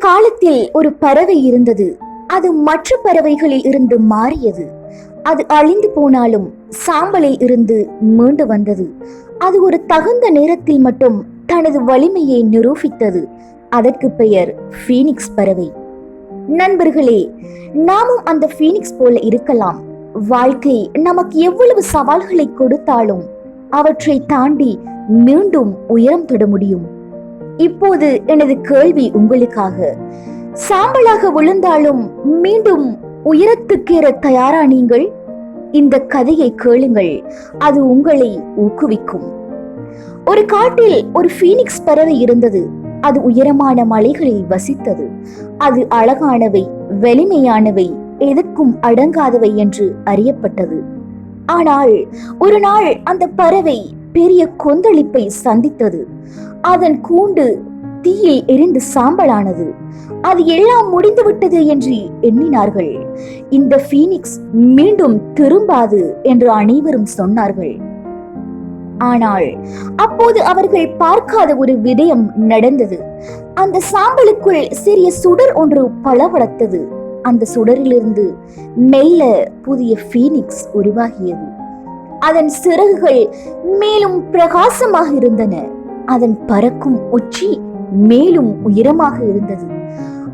காலத்தில் ஒரு பறவை இருந்தது. அது மற்ற பறவைகளில் இருந்து மாறியது. அது அழிந்து போனாலும் சாம்பலில் இருந்து மீண்டு வந்தது. அது ஒரு தகுந்த நேரத்தில் மட்டும் தனது வலிமையை நிரூபித்தது. அதற்கு பெயர் ஃபீனிக்ஸ் பறவை. நண்பர்களே நாமும் அந்த ஃபீனிக்ஸ் போல இருக்கலாம். வாழ்க்கை நமக்கு எவ்வளவு சவால்களை கொடுத்தாலும் அவற்றை தாண்டி மீண்டும் உயரம் தொட முடியும். இப்போது எனது கேள்வி உங்களுக்காக. சாம்பலாக விழுந்தாலும் மீண்டும் உயரத்துக்கேற தயாரா நீங்கள்? இந்த கதையை கேளுங்கள் அது உங்களை ஊக்குவிக்கும். ஒரு காட்டில் ஒரு ஃபீனிக்ஸ் பறவை இருந்தது. அது உயரமான மலைகளில் வசித்தது. அது அழகானவை வலிமையானவை எதற்கும் அடங்காதவை என்று அறியப்பட்டது. ஆனால் ஒரு நாள் அந்த பறவை பெரிய கொந்தளிப்பை சந்தித்தது. அதன் கூண்டு தீயில் எரிந்து சாம்பலானது. அது எல்லாம் முடிந்து விட்டது என்று எண்ணினார்கள். இந்த ஃபீனிக்ஸ் மீண்டும் திரும்பாது என்று அனைவரும் சொன்னார்கள். ஆனால் அப்போது அவர்கள் பார்க்காத ஒரு விடயம் நடந்தது. அந்த சாம்பலுக்குள் சிறிய சுடர் ஒன்று பளபளத்தது அந்த சுடரிலிருந்து மெல்ல புதிய ஃபீனிக்ஸ் உருவாகியது. அதன் சிறகுகள் மேலும் பிரகாசமாக இருந்தன. அதன் பறக்கும் உச்சி மேலும் உயரமாக இருந்தது.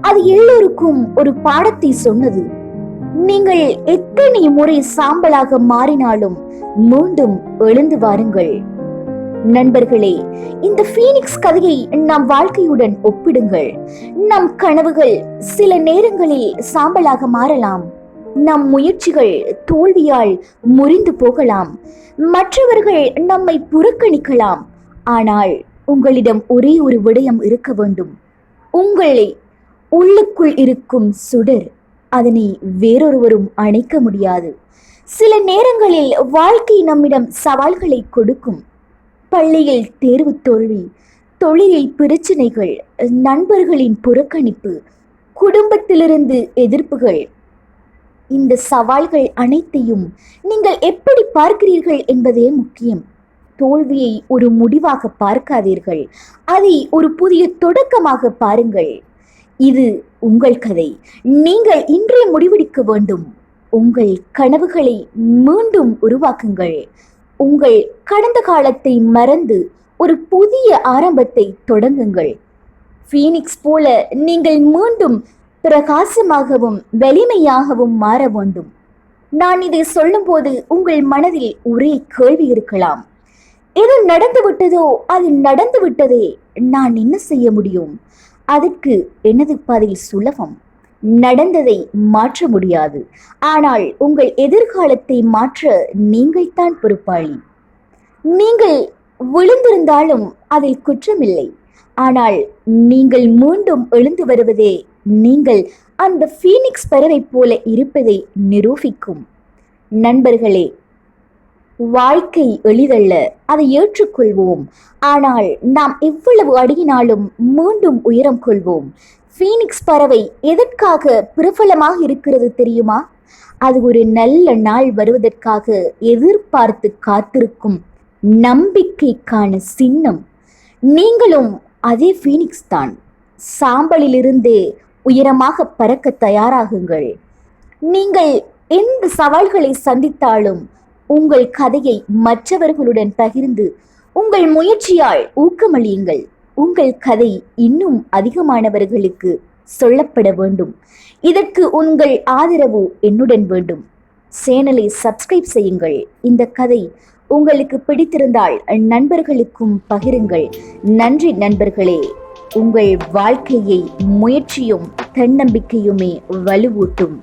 அது எல்லோருக்கும் ஒரு பாடத்தை சொன்னது. நீங்கள் எத்தனை முறை சாம்பலாக மாறினாலும் மீண்டும் எழுந்து வாருங்கள். நண்பர்களே இந்த ஃபீனிக்ஸ் கதையை நம் வாழ்க்கையுடன் ஒப்பிடுங்கள். நம் கனவுகள் சில நேரங்களில் சாம்பலாக மாறலாம். நம் முயற்சிகள் தோல்வியால் முறிந்து போகலாம். மற்றவர்கள் நம்மை புறக்கணிக்கலாம். ஆனால் உங்களிடம் ஒரே ஒரு விடயம் இருக்க வேண்டும். உங்களை உள்ளுக்குள் இருக்கும் சுடர். அதனை வேறொருவரும் அணைக்க முடியாது. சில நேரங்களில் வாழ்க்கை நம்மிடம் சவால்களை கொடுக்கும். பள்ளியில் தேர்வு தோல்வி தொழிலில் பிரச்சனைகள் நண்பர்களின் புறக்கணிப்பு குடும்பத்திலிருந்து எதிர்ப்புகள் இந்த சவால்கள் அனைத்தையும் நீங்கள் எப்படி பார்க்கிறீர்கள் என்பதே முக்கியம். தோல்வியை ஒரு முடிவாக பார்க்காதீர்கள். அதை ஒரு புதிய தொடக்கமாக பாருங்கள். இது உங்கள் கதை. நீங்கள் இன்றே முடிவெடுக்க வேண்டும். உங்கள் கனவுகளை மீண்டும் உருவாக்குங்கள். உங்கள் கடந்த காலத்தை மறந்து ஒரு புதிய ஆரம்பத்தை தொடங்குங்கள். ஃபீனிக்ஸ் போல நீங்கள் மீண்டும் பிரகாசமாகவும் வலிமையாகவும் மாற வேண்டும். நான் இதை சொல்லும்போது உங்கள் மனதில் ஒரே கேள்வி இருக்கலாம். எது நடந்து விட்டதோ அது நடந்து விட்டதே நான் என்ன செய்ய முடியும்? அதற்கு எனது பதில் சுலபம். நடந்ததை மாற்ற முடியாது. ஆனால் உங்கள் எதிர்காலத்தை மாற்ற நீங்கள் தான் பொறுப்பாளி. நீங்கள் விழுந்திருந்தாலும் அதில் குற்றமில்லை. ஆனால் நீங்கள் மீண்டும் எழுந்து வருவதே நீங்கள் அந்த ஃபீனிக்ஸ் பறவை போல இருப்பதை நிரூபிக்கும். நண்பர்களே வாழ்க்கை எளிதல்ல அதை ஏற்றுக்கொள்வோம். ஆனால் நாம் எவ்வளவு அடியினாலும் மீண்டும் உயரம் கொள்வோம். ஃபீனிக்ஸ் பறவை எதற்காக பிரபலமாக இருக்கிறது தெரியுமா? அது ஒரு நல்ல நாள் வருவதற்காக எதிர்பார்த்து காத்திருக்கும் நம்பிக்கைக்கான சின்னம். நீங்களும் அதே ஃபீனிக்ஸ் தான். சாம்பலிலிருந்தே உயரமாக பறக்க தயாராகுங்கள். நீங்கள் எந்த சவால்களை சந்தித்தாலும் உங்கள் கதையை மற்றவர்களுடன் பகிர்ந்து உங்கள் முயற்சியால் ஊக்கமளியுங்கள். உங்கள் கதை இன்னும் அதிகமானவர்களுக்கு சொல்லப்பட வேண்டும். இதற்கு உங்கள் ஆதரவு என்னுடன் வேண்டும். சேனலை சப்ஸ்கிரைப் செய்யுங்கள். இந்த கதை உங்களுக்கு பிடித்திருந்தால் நண்பர்களுக்கும் பகிருங்கள். நன்றி நண்பர்களே. உங்கள் வாழ்க்கையை முயற்சியும் தன்னம்பிக்கையுமே வலுவூட்டும்.